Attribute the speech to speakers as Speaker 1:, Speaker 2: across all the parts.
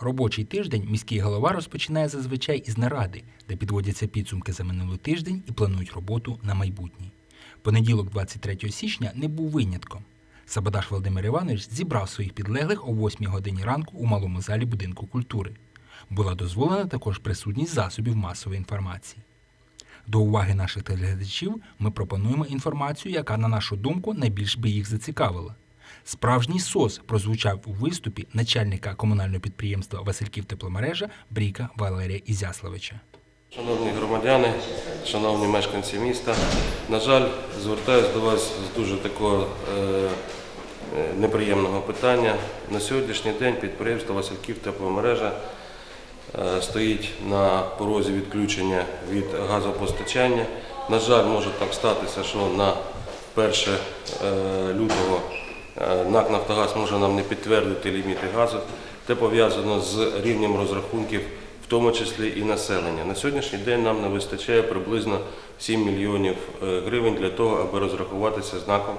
Speaker 1: Робочий тиждень міський голова розпочинає зазвичай із наради, де підводяться підсумки за минулий тиждень і планують роботу на майбутнє. Понеділок, 23 січня, не був винятком. Сабадаш Володимир Іванович зібрав своїх підлеглих о 8 годині ранку у малому залі будинку культури. Була дозволена також присутність засобів масової інформації. До уваги наших телеглядачів ми пропонуємо інформацію, яка, на нашу думку, найбільш би їх зацікавила. Справжній СОС прозвучав у виступі начальника комунального підприємства Васильків тепломережа Бріка Валерія Ізяславича.
Speaker 2: Шановні громадяни, шановні мешканці міста, на жаль, звертаюся до вас з дуже такого е, неприємного питання. На сьогоднішній день підприємство Васильків тепломережа е, стоїть на порозі відключення від газопостачання. На жаль, може так статися, що на 1 е, лютого НАК Нафтогаз може нам не підтвердити ліміти газу. Це пов'язано з рівнем розрахунків, в тому числі і населення. На сьогоднішній день нам не вистачає приблизно 7 мільйонів е, гривень для того, аби розрахуватися знаком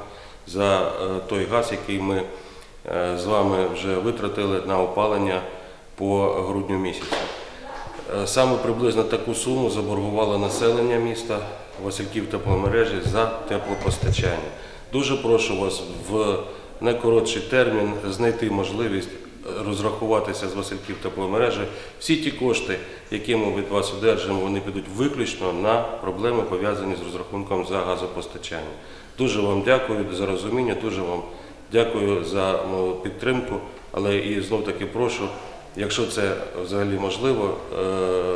Speaker 2: за е, той газ, який ми е, з вами вже витратили на опалення по грудню місяцю. Е, Саме приблизно таку суму заборгувало населення міста Васильків тепломережі за теплопостачання. Дуже прошу вас в найкоротший термін знайти можливість е, розрахуватися з Васильків тепломережі. Всі ті кошти, які ми від вас одержимо, вони підуть виключно на проблеми пов'язані з розрахунком за газопостачання. Дуже вам дякую за розуміння, дуже вам дякую за ну, підтримку, але і знов таки прошу. Якщо це взагалі можливо, е,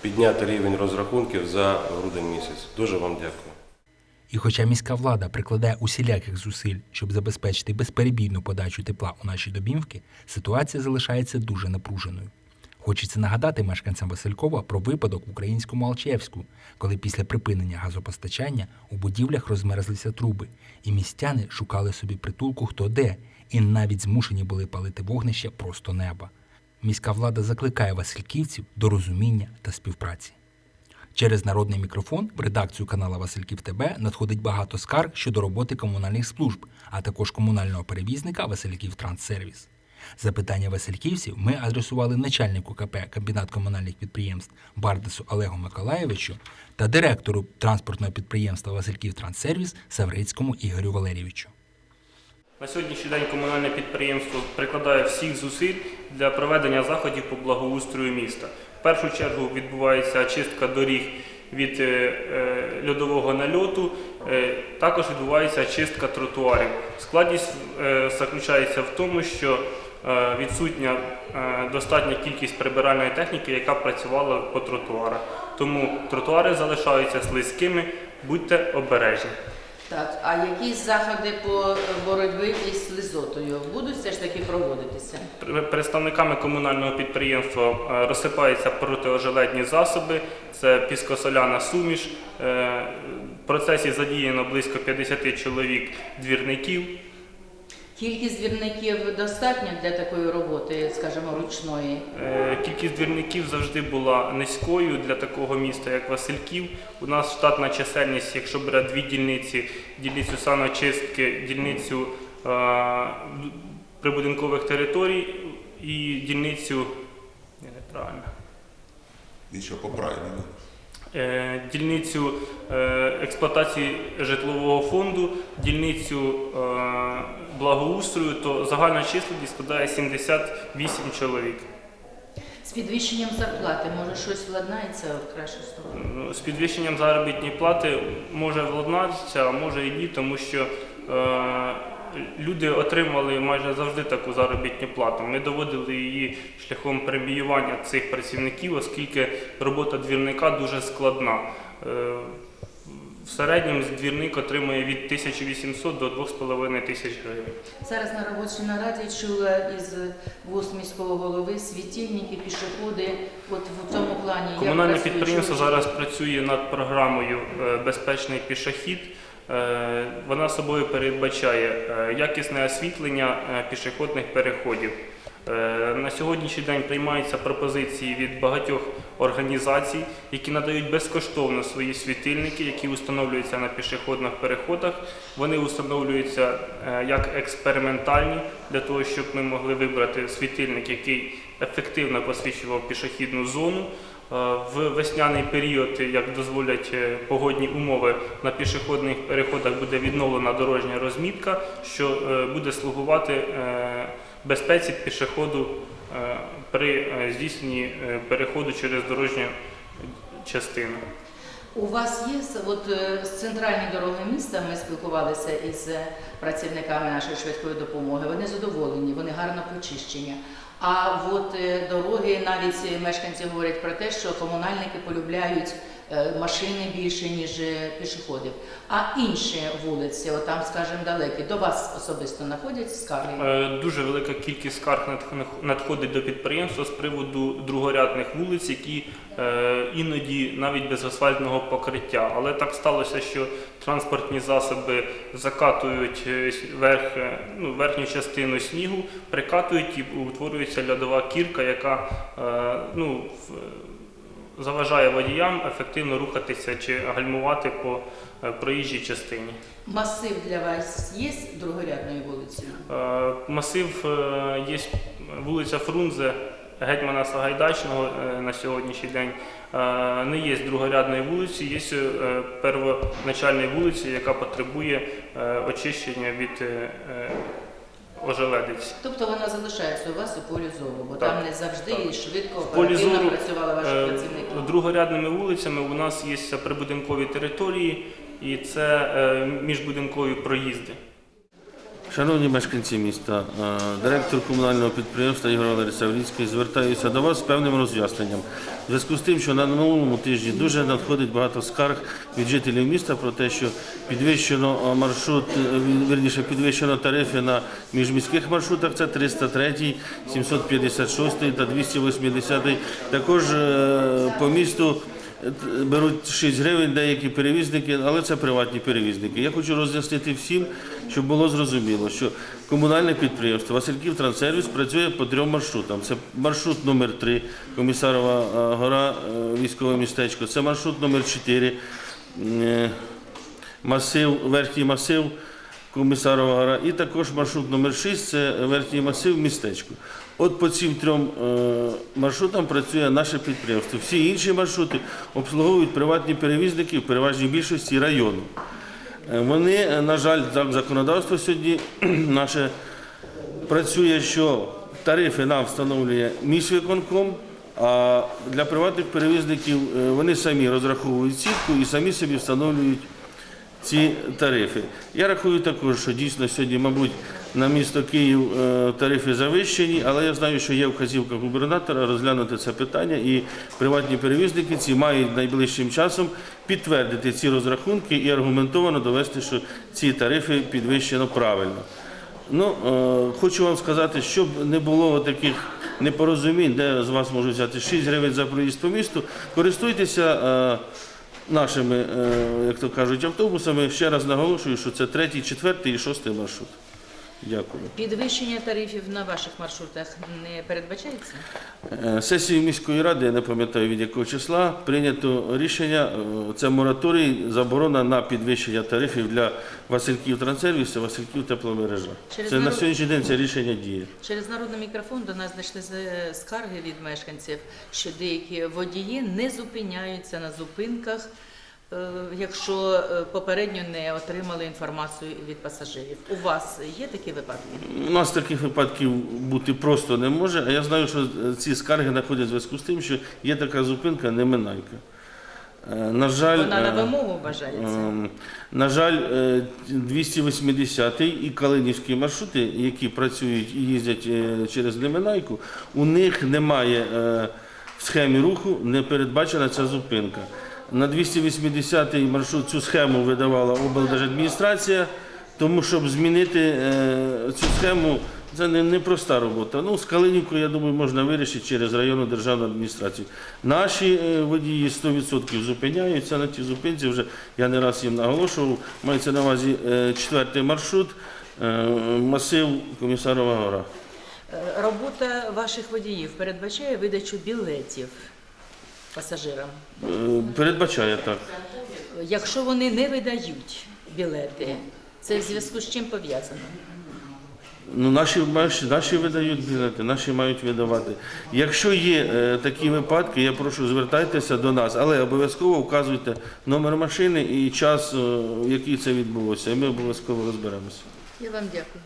Speaker 2: підняти рівень розрахунків за грудень місяць. Дуже вам дякую.
Speaker 1: І хоча міська влада прикладає усіляких зусиль, щоб забезпечити безперебійну подачу тепла у наші домівки, ситуація залишається дуже напруженою. Хочеться нагадати мешканцям Василькова про випадок в українському Алчевську, коли після припинення газопостачання у будівлях розмерзлися труби, і містяни шукали собі притулку хто де, і навіть змушені були палити вогнище просто неба. Міська влада закликає васильківців до розуміння та співпраці. Через народний мікрофон в редакцію канала Васильків ТБ надходить багато скарг щодо роботи комунальних служб, а також комунального перевізника Васильків Транссервіс. Запитання васильківців ми адресували начальнику КП комбінат комунальних підприємств Бардесу Олегу Миколаєвичу та директору транспортного підприємства Васильків Транссервіс Саврицькому Ігорю Валерійовичу.
Speaker 3: На сьогоднішній день комунальне підприємство прикладає всіх зусиль для проведення заходів по благоустрою міста. В першу чергу відбувається чистка доріг від е, е, льодового нальоту, е, також відбувається чистка тротуарів. Складність заключається в тому, що відсутня достатня кількість прибиральної техніки, яка працювала по тротуарах. Тому тротуари залишаються слизькими, будьте обережні.
Speaker 4: Так, а якісь заходи по боротьбі із слизотою будуть все ж таки проводитися?
Speaker 3: Представниками комунального підприємства е, розсипаються протиожеледні засоби, це піскосоляна суміш. Е, В процесі задіяно близько 50 чоловік двірників.
Speaker 4: Кількість двірників достатньо для такої роботи, скажімо, ручної.
Speaker 3: Е, Кількість двірників завжди була низькою для такого міста, як Васильків. У нас штатна чисельність, якщо бере дві дільниці, дільницю саночистки, дільницю е, прибудинкових територій і дільницю неправильно.
Speaker 5: Нічого поправимо.
Speaker 3: Е, дільницю е, експлуатації житлового фонду, дільницю е, благоустрою, то загальна численність складає 78 чоловік.
Speaker 4: З підвищенням зарплати, може щось владнається в кращу сторону?
Speaker 3: Ну, З підвищенням заробітної плати може владнатися, а може і ні, тому що люди отримали майже завжди таку заробітну плату. Ми доводили її шляхом преміювання цих працівників, оскільки робота двірника дуже складна. Е, в середньому двірник отримує від 1800 до 2500 тисяч гривень.
Speaker 4: Зараз на робочій нараді чула із вуст міського голови світильники, пішоходи. От в цьому плані
Speaker 3: Комунальне підприємство зараз працює над програмою е, Безпечний пішохід. Е, Вона собою передбачає е, якісне освітлення е, пішохідних переходів, На сьогоднішній день приймаються пропозиції від багатьох організацій, які надають безкоштовно свої світильники, які встановлюються на пішохідних переходах. Вони встановлюються як експериментальні для того, щоб ми могли вибрати світильник, який ефективно посвічував пішохідну зону. Е, В весняний період, як дозволять е, погодні умови, на пішохідних переходах буде відновлена дорожня розмітка, що е, буде слугувати безпеці пішоходу при здійсненні переходу через дорожню частину.
Speaker 4: У вас є от з центральні дороги міста. Ми спілкувалися із працівниками нашої швидкої допомоги. Вони задоволені, вони гарно почищені. А от е, дороги, навіть мешканці говорять про те, що комунальники полюбляють машини більше ніж е, пішоходів. А інші вулиці, от там, скажімо, далекі, до вас особисто знаходять скарги.
Speaker 3: Е, Дуже велика кількість скарг надходить до підприємства з приводу другорядних вулиць, які е, іноді навіть без асфальтного покриття. Але так сталося, що транспортні засоби закатують е, е, ну, верхню частину снігу, прикатують і утворюється льодова кірка, яка е, ну, заважає водіям ефективно рухатися чи гальмувати по е, проїжджій частині.
Speaker 4: Масив для вас є другорядною вулицею?
Speaker 3: Е, Масив е, є вулиця Фрунзе, гетьмана Сагайдачного на сьогоднішній день. Не є другорядною вулиці, є первоначальною вулицею, яка потребує очищення від е.
Speaker 4: Тобто вона залишається у вас у полі зору, бо
Speaker 3: Так,
Speaker 4: там не завжди
Speaker 3: так.
Speaker 4: і швидко
Speaker 3: В полі
Speaker 4: оперативно
Speaker 3: зору,
Speaker 4: працювали ваші
Speaker 3: Е,
Speaker 4: працівники.
Speaker 3: Другорядними вулицями у нас є прибудинкові території і це е, міжбудинкові проїзди.
Speaker 6: Шановні мешканці міста, е, директор комунального підприємства Ігор Валерій Саврінський звертаюся до вас з певним роз'ясненням. В зв'язку з тим, що на минулому тижні дуже надходить багато скарг від жителів міста про те, що підвищено е, маршрут, е, вірніше підвищено тарифи на міжміських маршрутах, це 303, 756 та 280. Також по місту беруть 6 гривень деякі перевізники, але це приватні перевізники. Я хочу роз'яснити всім, щоб було зрозуміло, що комунальне підприємство Васильків Транссервіс працює по трьом маршрутам. Це маршрут номер 3 Комісарова е, гора, е, військове містечко. Це маршрут номер 4 е, масив, верхній масив. Комісарова гора, і також маршрут номер 6 це верхній масив містечко. От по цим трьом е, маршрутам працює наше підприємство. Всі інші маршрути обслуговують приватні перевізники в переважній більшості району. Е, Вони, е, на жаль, законодавство сьогодні наше працює, що тарифи нам встановлює міськвиконком, а для приватних перевізників вони самі розраховують сітку і самі собі встановлюють ці тарифи. Я рахую також, що дійсно сьогодні, мабуть, на місто Київ е, тарифи завищені, але я знаю, що є вказівка губернатора розглянути це питання, і приватні перевізники ці мають найближчим часом підтвердити ці розрахунки і аргументовано довести, що ці тарифи підвищено правильно. Ну, е, хочу вам сказати, щоб не було таких непорозумінь, де з вас можуть взяти 6 гривень за проїзд по місту, користуйтеся е, нашими, е, як то кажуть, автобусами. Ще раз наголошую, що це третій, четвертий і шостий маршрут. Дякую.
Speaker 4: Підвищення тарифів на ваших маршрутах не передбачається?
Speaker 6: Е, Сесією міської ради, я не пам'ятаю від якого числа, прийнято рішення, е, це мораторій, заборона на підвищення тарифів для Васильків Транссервісу, Васильків тепломережа.
Speaker 4: Через
Speaker 6: Це на сьогоднішній день це рішення діє.
Speaker 4: Через народний мікрофон до нас знайшли скарги від мешканців, що деякі водії не зупиняються на зупинках, якщо е, попередньо не отримали інформацію від пасажирів. У вас є такі випадки?
Speaker 6: У нас таких випадків бути просто не може, а я знаю, що е, ці скарги знаходять в зв'язку з тим, що є така зупинка Неминайка. Е, На жаль,
Speaker 4: Вона на
Speaker 6: е,
Speaker 4: вимогу вважається.
Speaker 6: Ем, На жаль, е, 280 і Калинівські маршрути, які працюють і їздять е, через Лиминайку, у них немає е, в схемі руху, не передбачена ця зупинка. На 280-й маршрут цю схему видавала облдержадміністрація, тому щоб змінити е, цю схему, це не, проста робота. Ну, з Калинівкою, я думаю, можна вирішити через районну державну адміністрацію. Наші е, водії 100% зупиняються на тій зупинці. Вже я не раз їм наголошував. Мається на увазі е, четвертий маршрут, масив Комісарова гора.
Speaker 4: Робота ваших водіїв передбачає видачу білетів пасажирам.
Speaker 6: Е, Передбачає так.
Speaker 4: Якщо вони не видають білети, це в зв'язку з чим пов'язано?
Speaker 6: Ну, наші, наші, видають білети, наші мають видавати. Якщо є е, такі випадки, я прошу звертайтеся до нас, але обов'язково вказуйте номер машини і час, е, в який це відбулося, і ми обов'язково розберемося.
Speaker 4: Я вам дякую.